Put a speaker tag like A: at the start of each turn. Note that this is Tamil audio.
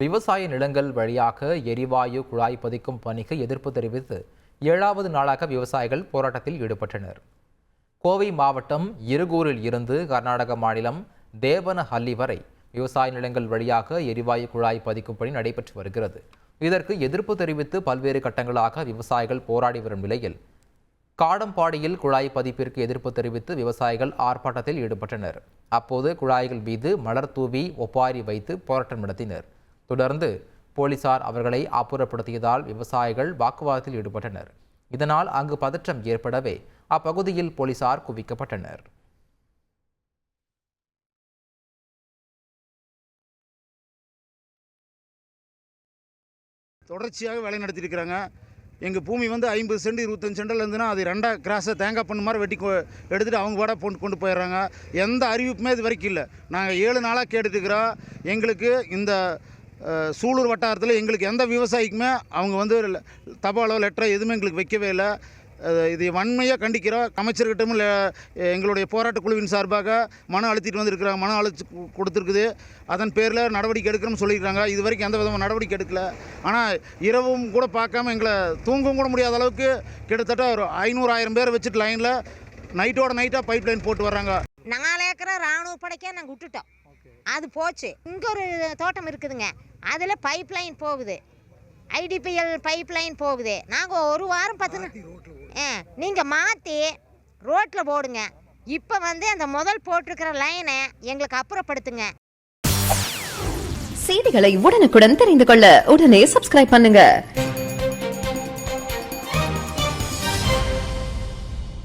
A: விவசாய நிலங்கள் வழியாக எரிவாயு குழாய் பதிக்கும் பணிக்கு எதிர்ப்பு தெரிவித்து ஏழாவது நாளாக விவசாயிகள் போராட்டத்தில் ஈடுபட்டனர். கோவை மாவட்டம் இருகூரில் இருந்து கர்நாடக மாநிலம் தேவனஹள்ளி வரை விவசாய நிலங்கள் வழியாக எரிவாயு குழாய் பதிக்கும் பணி நடைபெற்று வருகிறது. இதற்கு எதிர்ப்பு தெரிவித்து பல்வேறு கட்டங்களாக விவசாயிகள் போராடி வரும் நிலையில் காடம்பாடியில் குழாய் பதிப்பிற்கு எதிர்ப்பு தெரிவித்து விவசாயிகள் ஆர்ப்பாட்டத்தில் ஈடுபட்டனர். அப்போது குழாய்கள் மீது மலர் தூவி ஒப்பாரி வைத்து போராட்டம் நடத்தினர். தொடர்ந்து போலீசார் அவர்களை அப்புறப்படுத்தியதால் விவசாயிகள் வாக்குவாதத்தில் ஈடுபட்டனர். இதனால் அங்கு பதற்றம் ஏற்படவே அப்பகுதியில் போலீசார் குவிக்கப்பட்டனர்.
B: தொடர்ச்சியாக வேலை நடத்திட்டு இருக்கிறாங்க எங்கள் பூமி வந்து ஐம்பது சென்ட் இருபத்தஞ்சு சென்டில் இருந்துன்னா அது ரெண்டா கிராஸை தேங்காய் பண்ணு மாதிரி வெட்டி எடுத்துகிட்டு அவங்க பாட கொண்டு கொண்டு போயிடுறாங்க. எந்த அறிவிப்புமே இது வரைக்கும் இல்லை. நாங்கள் ஏழு நாளாக கேட்டுட்டுருக்கிறோம் எங்களுக்கு இந்த சூலூர் வட்டாரத்தில் எங்களுக்கு எந்த விவசாயிக்குமே அவங்க வந்து தபாலோ லெட்டரோ எதுவுமே எங்களுக்கு வைக்கவே இல்லை. இது வன்மையாக கண்டிக்கிறோம் அமைச்சர்கிட்டமும் எங்களுடைய போராட்ட குழுவின் சார்பாக மனம் அழுத்திட்டு வந்திருக்கிறாங்க மனம் அழுத்தி கொடுத்துருக்குது. அதன் பேரில் நடவடிக்கை எடுக்கணும்னு சொல்லியிருக்காங்க. இது வரைக்கும் எந்த விதமான நடவடிக்கை எடுக்கல. ஆனால் இரவும் கூட பார்க்காம எங்களை தூங்கவும் கூட முடியாத அளவுக்கு கிட்டத்தட்ட ஒரு ஐநூறு ஆயிரம் பேர் வச்சுட்டு லைனில் நைட்டோட நைட்டாக பைப் லைன் போட்டு வர்றாங்க.
C: நாலு ஏக்கரை ராணுவ படைக்க நாங்கள் விட்டுட்டோம். அது போச்சு. இங்கே ஒரு தோட்டம் இருக்குதுங்க. அதில் பைப் லைன் போகுது. ஐடிபிஎல் பைப் லைன் போகுது. நாங்கள் ஒரு வாரம் பத்து ஆ நீங்கள் மாற்றி ரோட்டில் போடுங்க. இப்போ வந்து அந்த முதல் போட்டிருக்கிற லைனை எங்களுக்கு அப்புறப்படுத்துங்க.
D: செய்திகளை உடனுக்குடன் தெரிந்து கொள்ள உடனே சப்ஸ்கிரைப் பண்ணுங்க.